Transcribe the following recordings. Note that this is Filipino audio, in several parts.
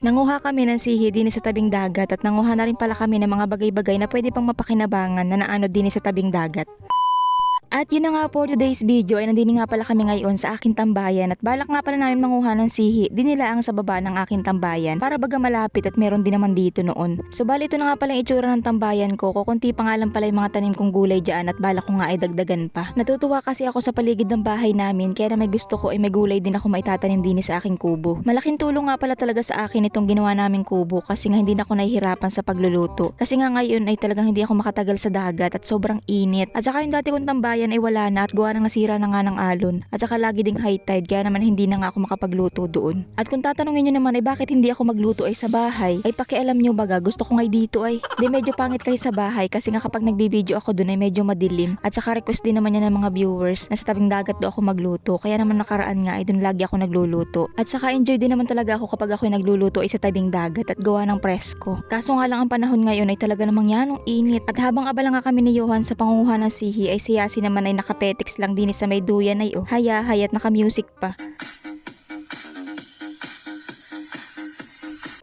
Nanguha kami ng sihi din sa tabing dagat at nanguha na rin pala kami ng mga bagay-bagay na pwede pang mapakinabangan na naano din sa tabing dagat. At yun na nga for today's video ay nandini nga pala kami ngayon sa aking tambayan at balak nga pala namin manguha ng sihi dinila ang sa baba ng aking tambayan para baga malapit at meron din naman dito noon. So bali ito na nga pala yung itsura ng tambayan ko kukunti pa nga lang pala yung mga tanim kong gulay dyan at balak ko nga ay dagdagan pa. Natutuwa kasi ako sa paligid ng bahay namin kaya na may gusto ko ay may gulay din ako maitatanim din sa aking kubo. Malaking tulong nga pala talaga sa akin itong ginawa naming kubo kasi nga hindi na ako nahihirapan sa pagluluto. Kasi nga ngayon ay talagang hindi ako makatagal sa dagat at sobrang init. At saka yung dati kong tambayan ay wala na at gawa nang nasira na nga ng alon. At saka lagi ding high tide kaya naman hindi na nga ako makapagluto doon. At kung tatanungin nyo naman ay bakit hindi ako magluto ay sa bahay, ay pakialam nyo baga gusto ko nga dito ay. Di medyo pangit kayo sa bahay kasi nga kapag nagbibideo ako doon ay medyo madilim. At saka request din naman yan ng mga viewers na sa tabing dagat do ako magluto. Kaya naman nakaraan nga ay doon lagi ako nagluluto. At saka enjoy din naman talaga ako kapag ako ay nagluluto ay sa tabing dagat at gawa ng presko. Kaso nga lang ang panahon ngayon ay talaga namang yanong init. At habang abala nga kami ni Johan sa pangunguha ng sihi ay si Yasi naman ay nakapetiks lang din sa may duyan ay oh. Haya hayat naka-music pa.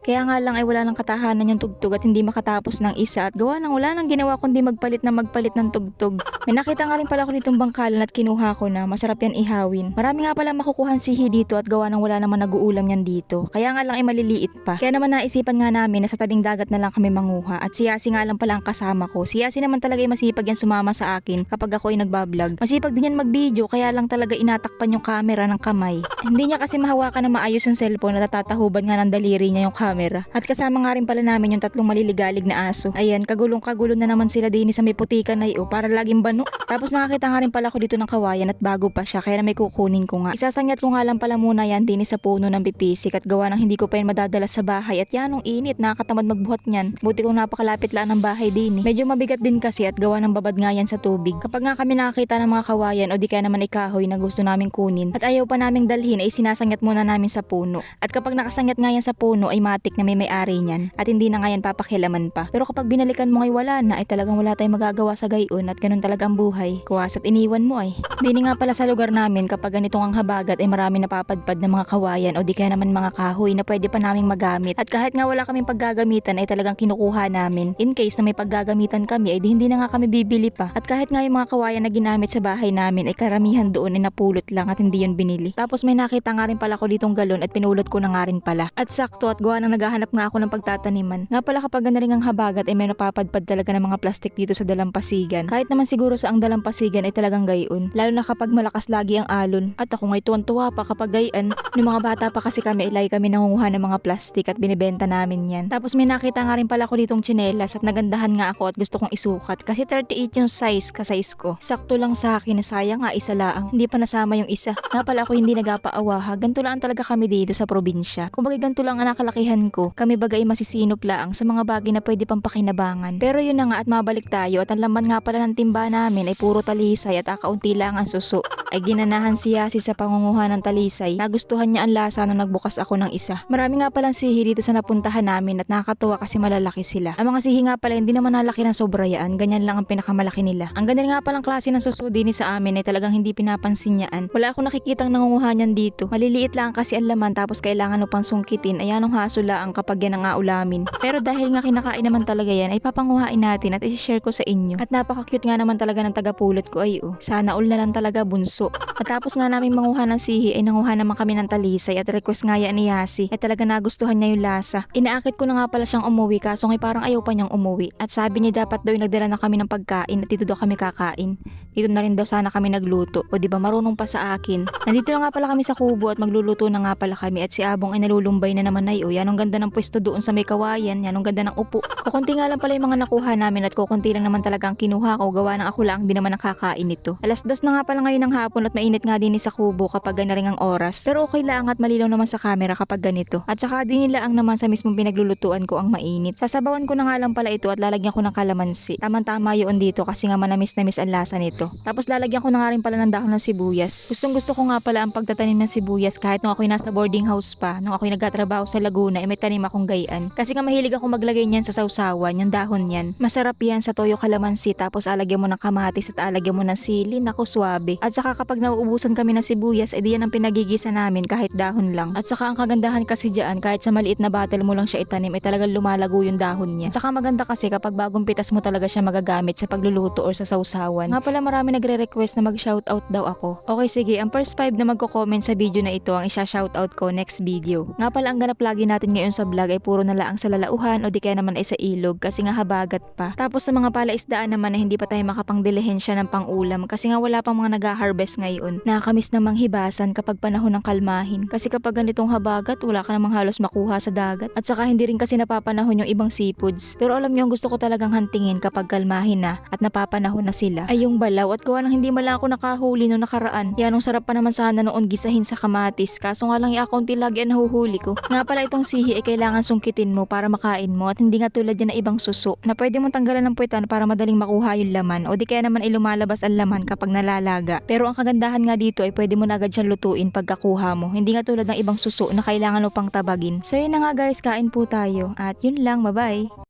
Kaya nga lang ay wala nang katahanan yung tugtog at hindi makatapos ng isa at gawa nang wala nang ginawa kundi magpalit na magpalit ng tugtog. May nakita nga rin pala ako nitong bangkalan at kinuha ko na masarap yan ihawin. Marami nga pala makukuhan sihi dito at gawa nang wala naman nag-uulam yan dito. Kaya nga lang ay maliliit pa. Kaya naman naisipan nga namin na sa tabing dagat na lang kami manguha at si Yasi nga lang pala ang kasama ko. Si Yasi naman talaga ay masipag yan sumama sa akin kapag ako ay nagbablog. Masipag din yan mag-video kaya lang talaga inatakpan yung camera ng kamay. Hindi niya kasi mahawakan na maayos yung cellphone na natatahuban nga ng daliri niya yung camera. At kasama nga rin pala namin yung tatlong maliligalig na aso. Ayan, kagulong-kagulo na naman sila din sa may putikan na iyo para laging bano. Tapos nakakita nga rin pala ako dito ng kawayan at bago pa siya kaya na may kukunin ko nga. Isasangyat ko nga lang pala muna yan din sa puno ng pipisik at gawa ng hindi ko pa yan madadala sa bahay at yanong init nakakatamad magbuhat niyan. Buti kong napakalapit lang ng bahay din eh. Medyo mabigat din kasi at gawa ng babad nga yan sa tubig. Kapag nga kami nakakita ng mga kawayan o di kaya naman ikahoy na gusto naming kunin at ayaw pa naming dalhin ay sinasangyat muna namin sa puno. At kapag nakasangyat nga yan sa puno ay matik na may may-ari niyan at hindi na nga yan papakilaman pa. Pero kapag binalikan mo ay wala na ay talagang wala tayong magagawa sa gayon at ganun talaga ang buhay. Kuwas at iniwan mo ay. Dini nga pala sa lugar namin kapag ganitong ang habagat ay marami napapadpad ng mga kawayan o di kaya naman mga kahoy na pwede pa naming magamit. At kahit nga wala kaming paggagamitan ay talagang kinukuha namin. In case na may paggagamitan kami ay di hindi na nga kami bibili pa. At kahit nga yung mga kawayan na ginamit sa bahay namin ay karamihan doon ay napulot lang at hindi yun binili. Tapos may nakita nga rin pala ko ditong galon at pinulot ko na nga rin pala. At sakto at gawa nang naghahanap nga ako ng pagtataniman. Nga pala kapag ganaring ang habagat ay may napapadpad talaga ng mga plastic dito sa dalampasigan. Kahit naman siguro sa ang dalampasigan ay talagang gayon. Lalo na kapag malakas lagi ang alon. At ako nga'y tuwan-tuwa pa kapag gayan. Nung mga bata pa kasi kami ilay kami nangunguha ng mga plastic at binibenta namin yan. Tapos may nakita nga rin pala ko ditong tsinelas at nagandahan nga ako at gusto kong isukat. Kasi 38 yung size ka-size ko. Sakto lang sa akin na sayang nga isa laang. Hindi pa nasama yung isa. Nga pala ako hindi nagapaawaha. Ganto lang talaga kami dito sa probinsya. Kung bagay ganito lang ang nakalakihan ko, kami bagay masisinop laang sa mga bagay na pwede pang pakinabangan. Pero yun na nga at mabalik tayo at ang laman nga pala ng timba namin ay puro talisay at akaunti lang ang suso. Ay ginanahan si Yasi sa pangunguha ng talisay. Nagustuhan niya ang lasa nung nagbukas ako ng isa. Marami nga palang sihi dito sa napuntahan namin at nakakatuwa kasi malalaki sila. Ang mga sihi nga pala hindi naman nalaki ng sobra yan. Ganyan lang ang pinakamalaki nila. Ang ganda nga palang klase ng suso din sa amin ay talagang hindi pinapansin niyaan. Wala akong nakikitang nangunguha niyan dito. Maliliit lang kasi ang laman tapos kailangan mo pang sungkitin. Ayan ang haso lang kapag yan ang aulamin. Pero dahil nga kinakain naman talaga yan ay papanguhain natin at i-share ko sa inyo. At napaka-cute nga naman talaga ng tagapulot ko ay oh. Sana all na lang talaga bunso. At tapos nga namin manguha ng sihi ay nanguha naman kami ng talisay at request nga yan ni Yasi ay talaga nagustuhan niya yung lasa. Inaakit ko na nga pala siyang umuwi kaso ngay parang ayaw pa niyang umuwi. At sabi niya dapat daw nagdala na kami ng pagkain at dito daw kami kakain. Dito na rin daw sana kami nagluto. O di ba marunong pa sa akin. Nandito na nga pala kami sa kubo at magluluto na nga pala kami at si Abong ay nalulumbay na naman ay o yan ang ganda ng pwesto doon sa may kawayan. Yan ang ganda ng upo. Kukunti nga lang pala yung mga nakuha namin at kukunti lang naman talaga ang kinuha ko gawa ng ako lang di naman nakakain nito. Alas dos na nga pala ngayon ng hapon at mainit nga din sa kubo kapag na rin ang oras. Pero okay lang at malilaw naman sa camera kapag ganito. At saka din nila ang naman sa mismong pinaglulutuan ko ang mainit. Sasabawan ko na nga lang pala ito at lalagyan ko ng kalamansi. Tamang-tama yun dito kasi nga manamis-namis ang lasa nito. Tapos lalagyan ko na nga rin pala ng dahon ng sibuyas. Gustong gusto ko nga pala ang pagtatanim ng sibuyas kahit nung ako'y nasa boarding house pa, nung ako'y nagtatrabaho sa Laguna, eh ay may tanim akong gayaan. Kasi nga mahilig ako maglagay niyan sa sausawan, yung dahon niyan. Masarap yan sa toyo kalamansi tapos alagyan mo ng kamatis at alagyan mo ng sili, naku swabe. At saka kapag nauubusan kami ng sibuyas, edi yan ang pinagigisa namin kahit dahon lang. At saka ang kagandahan kasi dyan, kahit sa maliit na bottle mo lang siya itanim, ay talagang lumalago yung dahon niya. Saka maganda kasi kapag bagong pitas mo talaga siya magagamit sa pagluluto or sa sausawan. Nga pala marami nagre-request na mag-shoutout daw ako. Okay sige, ang first five na magko-comment sa video na ito ang isa-shoutout ko next video. Nga pala ang ganap lagi natin ngayon sa vlog ay puro na laang sa lalauhan o di kaya naman ay sa ilog kasi nga habagat pa. Tapos sa mga palaisdaan naman na hindi pa tayo makapangdilihensya ng pangulam kasi nga wala pang mga nag-harvest ngayon. Nakakamiss namang hibasan kapag panahon ng kalmahin kasi kapag ganitong habagat wala ka namang halos makuha sa dagat at saka hindi rin kasi napapanahon yung ibang seafoods. Pero alam ang gusto ko talagang hantingin kapag kalmahin na at napapanahon na sila ay yung balaw at gawa ng hindi man lang ako nakahuli no nakaraan. Yan ang sarap pa naman sana noon gisahin sa kamatis kaso nga lang i-accounti lagi ang nahuhuli ko. Nga pala itong sihi ay kailangan sungkitin mo para makain mo at hindi nga tulad yan na ibang suso na pwede mong tanggalan ng puwetan para madaling makuha yung laman o di kaya naman ay lumalabas ang laman kapag nalalaga. Pero ang kagandahan nga dito ay pwede mo na agad siyang lutuin pagkakuha mo. Hindi nga tulad ng ibang suso na kailangan mo pang tabagin. So yun na nga guys, kain po tayo. At yun lang, bye bye.